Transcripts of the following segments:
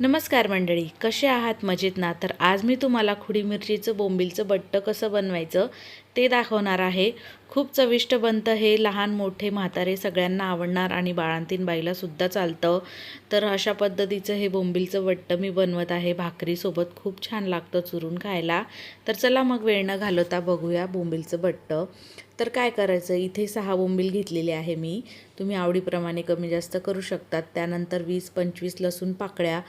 नमस्कार मंडळी कसे आहात? मजेत ना? तर आज मी तुम्हाला खुडी मिरचीचं बोंबिलचं बट्ट कसं बनवायचं ते दाखवणार आहे. खूप चविष्ट बनतं हे. लहान मोठे म्हातारे सगळ्यांना आवडणार आणि बाळांतीन बाईलासुद्धा चालतं. तर अशा पद्धतीचं हे बोंबिलचं वट्ट मी बनवत आहे. भाकरीसोबत खूप छान लागतं चुरून खायला. तर चला मग वेळ न घालवता बघूया बोंबिलचं बट्ट तर काय करायचं? इथे सहा बोंबील घेतलेले आहे मी. तुम्ही आवडीप्रमाणे कमी जास्त करू शकतात. त्यानंतर वीस पंचवीस लसूण पाकळ्या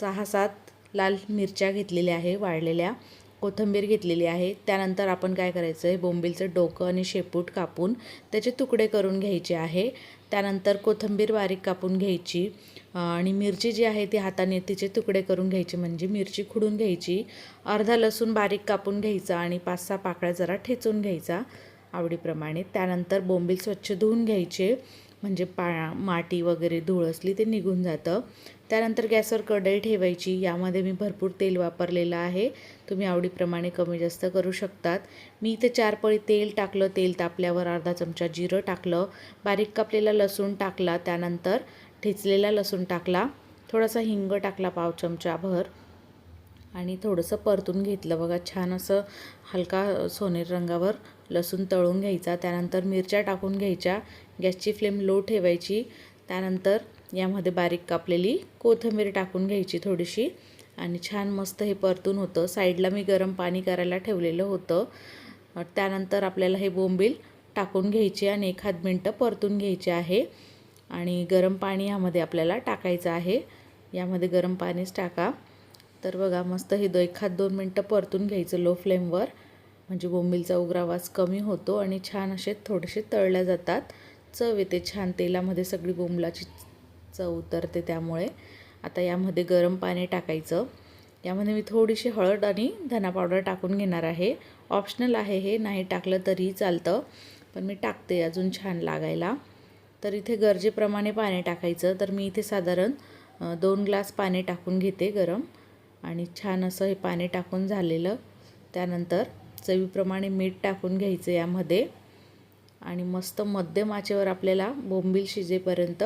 सहा सात लाल मिरच्या घेतलेल्या आहे वाळलेल्या. कोथिंबीर घेतलेली आहे. त्यानंतर आपण काय करायचं आहे बोंबीलचं डोकं आणि शेपूट कापून त्याचे तुकडे करून घ्यायचे आहे. त्यानंतर कोथिंबीर बारीक कापून घ्यायची. आणि मिरची जी आहे ती हाताने तिचे तुकडे करून घ्यायचे. म्हणजे मिरची खुडून घ्यायची. अर्धा लसूण बारीक कापून घ्यायचा आणि पाच सहा पाकळ्या जरा ठेचून घ्यायचा आवडीप्रमाणे. त्यानंतर बोंबील स्वच्छ धुवून घ्यायचे. म्हणजे पा माटी वगैरे धूळ असली ते निघून जातं. त्यानंतर गॅसवर कढई ठेवायची. यामध्ये मी भरपूर तेल वापरलेलं आहे. तुम्ही आवडीप्रमाणे कमी जास्त करू शकतात. मी इथे चार पळी तेल टाकलं. तेल तापल्यावर अर्धा चमचा जिरं टाकलं. बारीक कापलेला लसूण टाकला. त्यानंतर ठेचलेला लसूण टाकला. थोडासा हिंग टाकला पाव चमचा भर. आणि थोडंसं परतून घेतलं. बघा छान असं हलका सोनेरी रंगावर लसूण तळून घ्यायचा. त्यानंतर मिरच्या टाकून घ्यायच्या. गॅसची फ्लेम लो ठेवायची. त्यानंतर यामध्ये बारीक कापलेली कोथिंबीर टाकून घ्यायची थोडीशी. आणि छान मस्त हे परतून होतं. साईडला मी गरम पाणी करायला ठेवलेलं होतं. त्यानंतर आपल्याला हे बोंबील टाकून घ्यायचे आणि एखाद मिनटं परतून घ्यायचे आहे. आणि गरम पाणी यामध्ये आपल्याला टाकायचं आहे. यामध्ये गरम पाणीच टाका. तर बघा मस्त हे दो एखाद दोन मिनटं परतून घ्यायचं लो फ्लेमवर. म्हणजे बोंबीलचा उग्रावास कमी होतो आणि छान असे थोडेसे तळल्या जातात. चव येते छान तेलामध्ये सगळी बोंबलाची चव उतरते त्यामुळे. आता यामध्ये गरम पाणी टाकायचं. यामध्ये मी थोडीशी हळद आणि धना पावडर टाकून घेणार आहे. ऑप्शनल आहे हे नाही टाकलं तरीही चालतं. पण मी टाकते अजून छान लागायला. तर इथे गरजेप्रमाणे पाणी टाकायचं. तर मी इथे साधारण दोन ग्लास पाणी टाकून घेते गरम. आणि छान असं हे पाणी टाकून झालेलं. त्यानंतर चवीप्रमाणे मीठ टाकून घ्यायचं यामध्ये. आणि मस्त मध्यम आचेवर आपल्याला बोंबील शिजेपर्यंत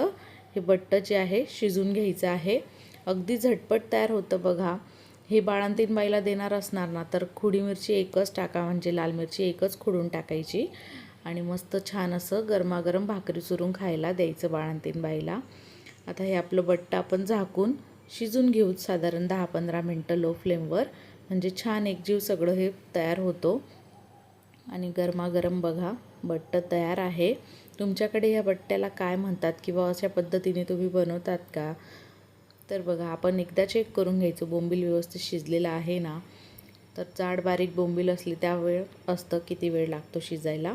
हे बट्ट जे आहे शिजून घ्यायचं आहे. अगदी झटपट तयार होतं बघा. हे बाळांतीन बाईला देणार असणार ना तर खुडी मिरची एकच टाका म्हणजे लाल मिरची एकच खुडून टाकायची. आणि मस्त छान असं गरमागरम भाकरी चुरून खायला द्यायचं बाळांतीन बाईला. आता हे आपलं बट्ट आपण झाकून शिजून घेऊ साधारण दहा पंधरा मिनटं लो फ्लेमवर. म्हणजे छान एकजीव सगळं हे तयार होतो. आणि गरमागरम बघा. बट्ट तयार आहे. तुमच्याकडे या बट्ट्याला काय म्हणतात किंवा अशा पद्धतीने तुम्ही बनवतात का? तर बघा आपण एकदा चेक करून घ्यायचं. बोंबील व्यवस्थित शिजलेलं आहे ना? तर जाड बारीक बोंबील असली त्या वेळ असतं किती वेळ लागतो शिजायला.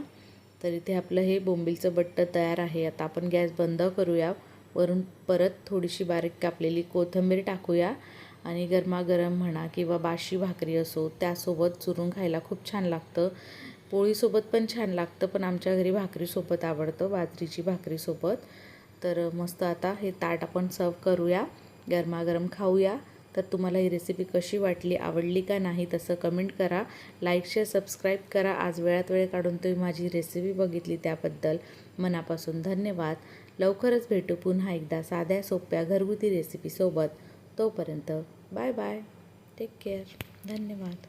तर इथे आपलं हे बोंबीलचं बट्ट तयार आहे. आता आपण गॅस बंद करूया. वरून परत थोडीशी बारीक कापलेली कोथिंबीर टाकूया. आणि गरमागरम म्हणा किंवा बाशी भाकरी असो त्यासोबत चुरून खायला खूप छान लागतं. पोळीसोबत पण छान लागतं पण आमच्या घरी भाकरीसोबत आवडतं बाजरीची भाकरीसोबत. तर मस्त आता हे ताट आपण सर्व करूया गरमागरम खाऊया. तर तुम्हाला ही रेसिपी कशी वाटली आवडली का नाही तसं कमेंट करा. लाईक शेअर सबस्क्राईब करा. आज वेळात वेळ काढून तुम्ही माझी रेसिपी बघितली त्याबद्दल मनापासून धन्यवाद. लवकरच भेटू पुन्हा एकदा साध्या सोप्या घरगुती रेसिपीसोबत तोपर्यंत बाय बाय टेक केअर धन्यवाद.